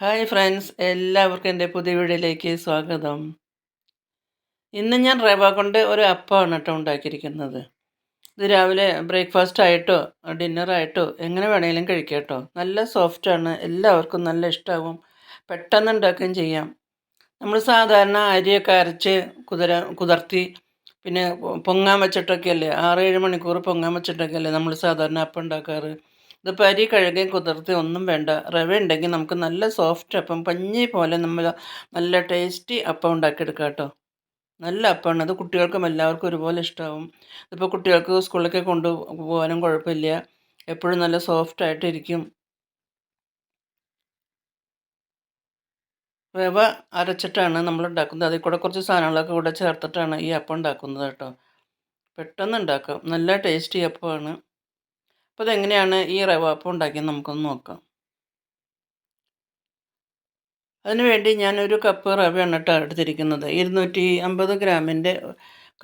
Hi friends എല്ലാവർക്കും എന്റെ പുതിയ വീഡിയോയിലേക്ക് സ്വാഗതം. ഇന്ന് ഞാൻ റവ കൊണ്ട് ഒരു അപ്പമാണ് കേട്ടോ ഉണ്ടാക്കിയിരിക്കുന്നത്. ഇത് രാവിലെ ബ്രേക്ക്ഫാസ്റ്റ് ആയിട്ടോ ഡിന്നറായിട്ടോ എങ്ങനെ വേണമെങ്കിലും കഴിക്കാം നല്ല സോഫ്റ്റാണ് എല്ലാവർക്കും നല്ല ഇഷ്ടമാവും പെട്ടെന്ന് ഉണ്ടാക്കുകയും ചെയ്യാം. നമ്മൾ സാധാരണ അരിയൊക്കെ അരച്ച് കുതിര കുതിർത്തി പിന്നെ പൊങ്ങാൻ വെച്ചിട്ടൊക്കെയല്ലേ ആറ് ഏഴ് മണിക്കൂർ പൊങ്ങാൻ വെച്ചിട്ടൊക്കെയല്ലേ നമ്മൾ സാധാരണ അപ്പം ഉണ്ടാക്കാറ്. ഇതിപ്പോൾ പരി കഴുകി കുതിർത്തി ഒന്നും വേണ്ട. റവ ഉണ്ടെങ്കിൽ നമുക്ക് നല്ല സോഫ്റ്റ് അപ്പം പഞ്ഞി പോലെ നമ്മൾ നല്ല ടേസ്റ്റി അപ്പം ഉണ്ടാക്കിയെടുക്കാം കേട്ടോ. നല്ല അപ്പമാണ്. അത് കുട്ടികൾക്കും എല്ലാവർക്കും ഒരുപോലെ ഇഷ്ടമാവും ഇതിപ്പോൾ കുട്ടികൾക്ക് സ്കൂളിലൊക്കെ കൊണ്ടു പോകാനും കുഴപ്പമില്ല. എപ്പോഴും നല്ല സോഫ്റ്റ് ആയിട്ടിരിക്കും. റവ അരച്ചിട്ടാണ് നമ്മൾ ഉണ്ടാക്കുന്നത്. അതിൽ കൂടെ കുറച്ച് സാധനങ്ങളൊക്കെ കൂടെ ചേർത്തിട്ടാണ് ഈ അപ്പം ഉണ്ടാക്കുന്നത് കേട്ടോ. പെട്ടെന്ന് ഉണ്ടാക്കാം. നല്ല ടേസ്റ്റി അപ്പമാണ്. അപ്പോൾ ഇതെങ്ങനെയാണ് ഈ റവ ഉണ്ടാക്കിയത് നമുക്കൊന്ന് നോക്കാം. അതിനുവേണ്ടി ഞാനൊരു കപ്പ് റവയാണ് കേട്ടോ എടുത്തിരിക്കുന്നത്. ഇരുന്നൂറ്റി അമ്പത് ഗ്രാമിന്റെ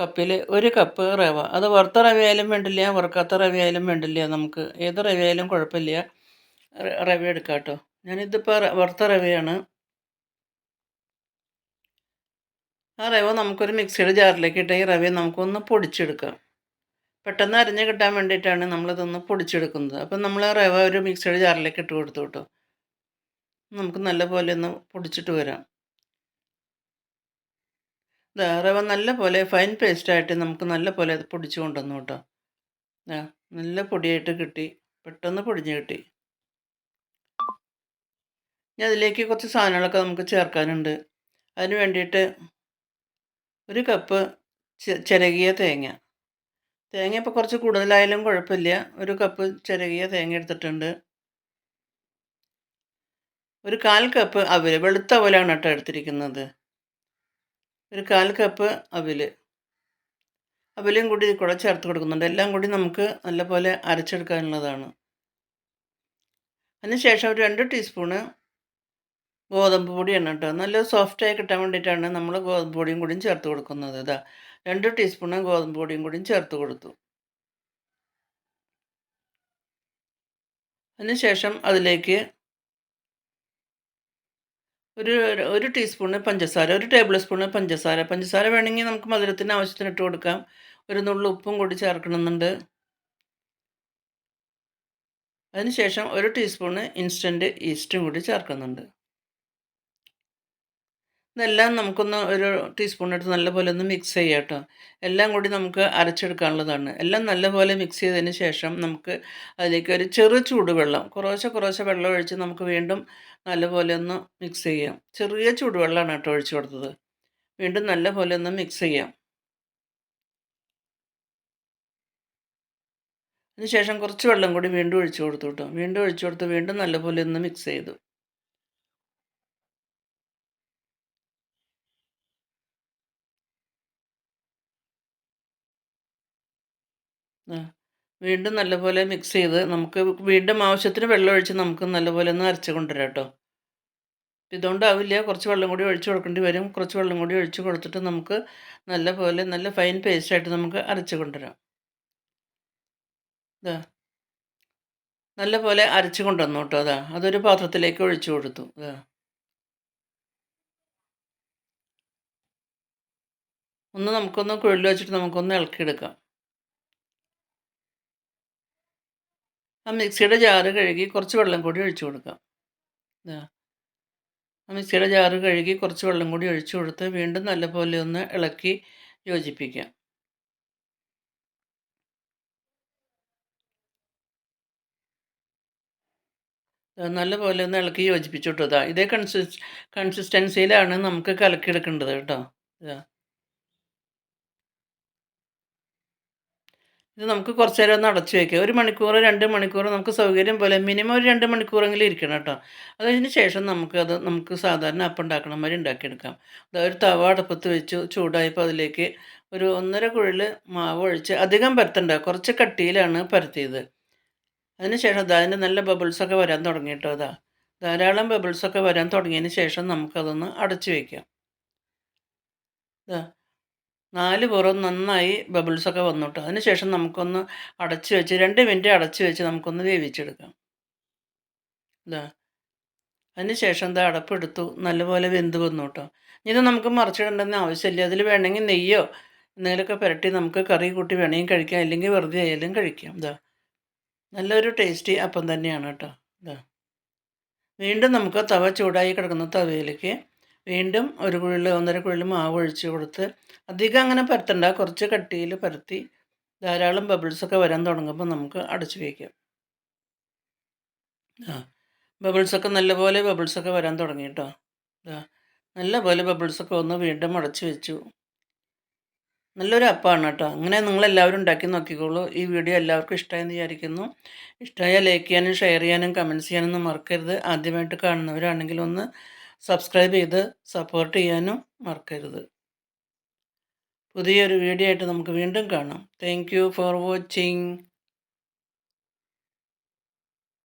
കപ്പിൽ ഒരു കപ്പ് റവ. അത് വറുത്ത റവയായാലും വേണ്ടില്ല വറുക്കാത്ത റവയായാലും വേണ്ടില്ല. നമുക്ക് ഏത് റവയായാലും കുഴപ്പമില്ല. റവ എടുക്കാം കേട്ടോ. ഞാനിതിപ്പോൾ വറുത്ത റവയാണ്. ആ റവ നമുക്കൊരു മിക്സിയുടെ ജാറിലേക്ക് ഇട്ട് ഈ റവയെ നമുക്കൊന്ന് പൊടിച്ചെടുക്കാം. പെട്ടെന്ന് അരിഞ്ഞ് കിട്ടാൻ വേണ്ടിയിട്ടാണ് നമ്മളിതൊന്ന് പൊടിച്ചെടുക്കുന്നത്. അപ്പം നമ്മൾ റവ ഒരു മിക്സിയുടെ ജാറിലേക്ക് ഇട്ട് കൊടുത്തു കേട്ടോ. നമുക്ക് നല്ല പോലെ ഒന്ന് പൊടിച്ചിട്ട് വരാം. റവ നല്ല പോലെ ഫൈൻ പേസ്റ്റായിട്ട് നമുക്ക് നല്ല പോലെ അത് പൊടിച്ചു കൊണ്ടുവന്നു കേട്ടോ. നല്ല പൊടിയായിട്ട് കിട്ടി. പെട്ടെന്ന് പൊടിഞ്ഞ് കിട്ടി. ഇനി അതിലേക്ക് കുറച്ച് സാധനങ്ങളൊക്കെ നമുക്ക് ചേർക്കാനുണ്ട്. അതിന് വേണ്ടിയിട്ട് ഒരു കപ്പ് ചിരകിയ തേങ്ങ. തേങ്ങ ഇപ്പോൾ കുറച്ച് കൂടുതലായാലും കുഴപ്പമില്ല. ഒരു കപ്പ് ചിരകിയ തേങ്ങ എടുത്തിട്ടുണ്ട്. ഒരു കാൽ കപ്പ് അവിൽ വെളുത്ത അവലാണ് കേട്ടോ എടുത്തിരിക്കുന്നത്. ഒരു കാൽ കപ്പ് അവിൽ അവിലും കൂടി കൂടെ ചേർത്ത് കൊടുക്കുന്നുണ്ട്. എല്ലാം കൂടി നമുക്ക് നല്ലപോലെ അരച്ചെടുക്കാനുള്ളതാണ്. അതിനുശേഷം ഒരു രണ്ട് ടീസ്പൂണ് ഗോതമ്പ് പൊടിയാണ് കേട്ടോ. നല്ല സോഫ്റ്റായി കിട്ടാൻ വേണ്ടിയിട്ടാണ് നമ്മൾ ഗോതമ്പ് പൊടിയും കൂടിയും ചേർത്ത് കൊടുക്കുന്നത്. ഇതാ. രണ്ട് ടീസ്പൂണ് ഗോതമ്പ് പൊടിയും കൂടിയും ചേർത്ത് കൊടുത്തു. അതിനുശേഷം അതിലേക്ക് ഒരു ഒരു ടീസ്പൂണ് പഞ്ചസാര ഒരു ടേബിൾ സ്പൂണ് പഞ്ചസാര. പഞ്ചസാര വേണമെങ്കിൽ നമുക്ക് മധുരത്തിന് ആവശ്യത്തിന് ഇട്ട് കൊടുക്കാം. ഒരു നുള്ളു ഉപ്പും കൂടി ചേർക്കണമെന്നുണ്ട്. അതിനുശേഷം ഒരു ടീസ്പൂണ് ഇൻസ്റ്റന്റ് ഈസ്റ്റും കൂടി ചേർക്കുന്നുണ്ട്. ഇതെല്ലാം നമുക്കൊന്ന് ഒരു ടീസ്പൂൺ എടുത്ത് നല്ലപോലെ ഒന്ന് മിക്സ് ചെയ്യാം കേട്ടോ എല്ലാം കൂടി നമുക്ക് അരച്ചെടുക്കാനുള്ളതാണ്. എല്ലാം നല്ലപോലെ മിക്സ് ചെയ്തതിന് ശേഷം നമുക്ക് അതിലേക്ക് ഒരു ചെറു ചൂടുവെള്ളം കുറേശ്ശെ കുറേശ്ശെ വെള്ളം ഒഴിച്ച് നമുക്ക് വീണ്ടും നല്ലപോലെ ഒന്ന് മിക്സ് ചെയ്യാം. ചെറിയ ചൂടുവെള്ളമാണ് കേട്ടോ ഒഴിച്ചു കൊടുത്തത്. വീണ്ടും നല്ലപോലെ ഒന്ന് മിക്സ് ചെയ്യാം. അതിനുശേഷം കുറച്ച് വെള്ളം കൂടി വീണ്ടും ഒഴിച്ചു കൊടുത്തു കേട്ടോ വീണ്ടും ഒഴിച്ചു കൊടുത്ത് വീണ്ടും നല്ലപോലെ ഒന്ന് മിക്സ് ചെയ്തു. വീണ്ടും നല്ലപോലെ മിക്സ് ചെയ്ത് നമുക്ക് വീണ്ടും ആവശ്യത്തിന് വെള്ളം ഒഴിച്ച് നമുക്ക് നല്ലപോലെ ഒന്ന് അരച്ച് കൊണ്ടുവരാം കേട്ടോ ഇതുകൊണ്ടാവില്ല കുറച്ച് വെള്ളം കൂടി ഒഴിച്ച് കൊടുക്കേണ്ടി വരും. കുറച്ച് വെള്ളം കൂടി ഒഴിച്ച് കൊടുത്തിട്ട് നമുക്ക് നല്ലപോലെ നല്ല ഫൈൻ പേസ്റ്റായിട്ട് നമുക്ക് അരച്ച് കൊണ്ടുവരാം. ഇതാ നല്ലപോലെ അരച്ച് കൊണ്ടുവന്നു കേട്ടോ അതാ അതൊരു പാത്രത്തിലേക്ക് ഒഴിച്ചു കൊടുത്തു അതാ ഒന്ന് നമുക്കൊന്ന് കുഴൽ വെച്ചിട്ട് നമുക്കൊന്ന് ഇളക്കിയെടുക്കാം. മിക്സിയുടെ ജാറ് കഴുകി കുറച്ച് വെള്ളം കൂടി ഒഴിച്ചു കൊടുക്കാം. ആ മിക്സിയുടെ ജാറ് കഴുകി കുറച്ച് വെള്ളം കൂടി ഒഴിച്ചു കൊടുത്ത് വീണ്ടും നല്ലപോലെ ഒന്ന് ഇളക്കി യോജിപ്പിക്കാം. നല്ലപോലെ ഒന്ന് ഇളക്കി യോജിപ്പിച്ചു ഇതാ ഇതേ കൺസിസ് കൺസിസ്റ്റൻസിയിലാണ് നമുക്ക് കലക്കിയെടുക്കേണ്ടത് കേട്ടോ. ഇതാ ഇത് നമുക്ക് കുറച്ച് നേരം ഒന്ന് അടച്ചു വയ്ക്കുക ഒരു മണിക്കൂർ രണ്ട് മണിക്കൂർ നമുക്ക് സൗകര്യം പോലെ മിനിമം ഒരു രണ്ട് മണിക്കൂറെങ്കിലും ഇരിക്കണം കേട്ടോ. അതിന് ശേഷം നമുക്ക് അത് നമുക്ക് സാധാരണ അപ്പം ഉണ്ടാക്കണം മാതിരി ഉണ്ടാക്കിയെടുക്കാം. ഒരു തവ അടുപ്പത്ത് വെച്ച് ചൂടായപ്പോൾ അതിലേക്ക് ഒരു ഒന്നര കുഴൽ മാവ് ഒഴിച്ച് അധികം പരത്തണ്ട കുറച്ച് കട്ടിയിലാണ് പരത്തിയത്. അതിന് ശേഷം അതിന്റെ നല്ല ബബിൾസൊക്കെ വരാൻ തുടങ്ങി കേട്ടോ അതാ ധാരാളം ബബിൾസൊക്കെ വരാൻ തുടങ്ങിയതിന് ശേഷം നമുക്കതൊന്ന് അടച്ചു വയ്ക്കാം നാല് പുറം നന്നായി ബബിൾസൊക്കെ വന്നിട്ട്. അതിനുശേഷം നമുക്കൊന്ന് അടച്ചു വെച്ച് രണ്ട് മിനിറ്റ് അടച്ചു വെച്ച് നമുക്കൊന്ന് വേവിച്ചെടുക്കാം. ഇതാ അതിന് ശേഷം എന്താ അടപ്പെടുത്തു നല്ലപോലെ വെന്ത് വന്നു കേട്ടോ ഇത് നമുക്ക് മറിച്ചിടേണ്ടെന്ന് ആവശ്യമില്ല. അതിൽ വേണമെങ്കിൽ നെയ്യോ എന്തെങ്കിലുമൊക്കെ പുരട്ടി നമുക്ക് കറി കൂട്ടി വേണമെങ്കിൽ കഴിക്കാം. അല്ലെങ്കിൽ വെറുതെ ആയാലും കഴിക്കാം. ഇതാ നല്ലൊരു ടേസ്റ്റി അപ്പം തന്നെയാണ് കേട്ടോ. ഇതാ വീണ്ടും നമുക്ക് തവ ചൂടായി കിടക്കുന്ന തവയിലേക്ക് വീണ്ടും ഒരു കുഴിൽ ഒന്നര കുഴിൽ മാവ് ഒഴിച്ച് കൊടുത്ത് അധികം അങ്ങനെ പരത്തണ്ട. കുറച്ച് കട്ടിയിൽ പരത്തി ധാരാളം ബബിൾസൊക്കെ വരാൻ തുടങ്ങുമ്പോൾ നമുക്ക് അടച്ചു വയ്ക്കാം ആ ബബിൾസൊക്കെ നല്ലപോലെ ബബിൾസൊക്കെ വരാൻ തുടങ്ങി കേട്ടോ നല്ലപോലെ ബബിൾസൊക്കെ ഒന്ന് വീണ്ടും അടച്ചു വെച്ചു. നല്ലൊരു അപ്പാണ് കേട്ടോ അങ്ങനെ നിങ്ങൾ എല്ലാവരും ഉണ്ടാക്കി നോക്കിക്കോളൂ. ഈ വീഡിയോ എല്ലാവർക്കും ഇഷ്ടമായെന്ന് വിചാരിക്കുന്നു. ഇഷ്ടമായാൽ ലൈക്ക് ചെയ്യാനും ഷെയർ ചെയ്യാനും കമന്റ്സ് ചെയ്യാനൊന്നും മറക്കരുത്. ആദ്യമായിട്ട് കാണുന്നവരാണെങ്കിൽ ഒന്ന് സബ്സ്ക്രൈബ് ചെയ്ത് സപ്പോർട്ട് ചെയ്യാനും മറക്കരുത്. പുതിയൊരു വീഡിയോ ആയിട്ട് നമുക്ക് വീണ്ടും കാണാം. Thank for watching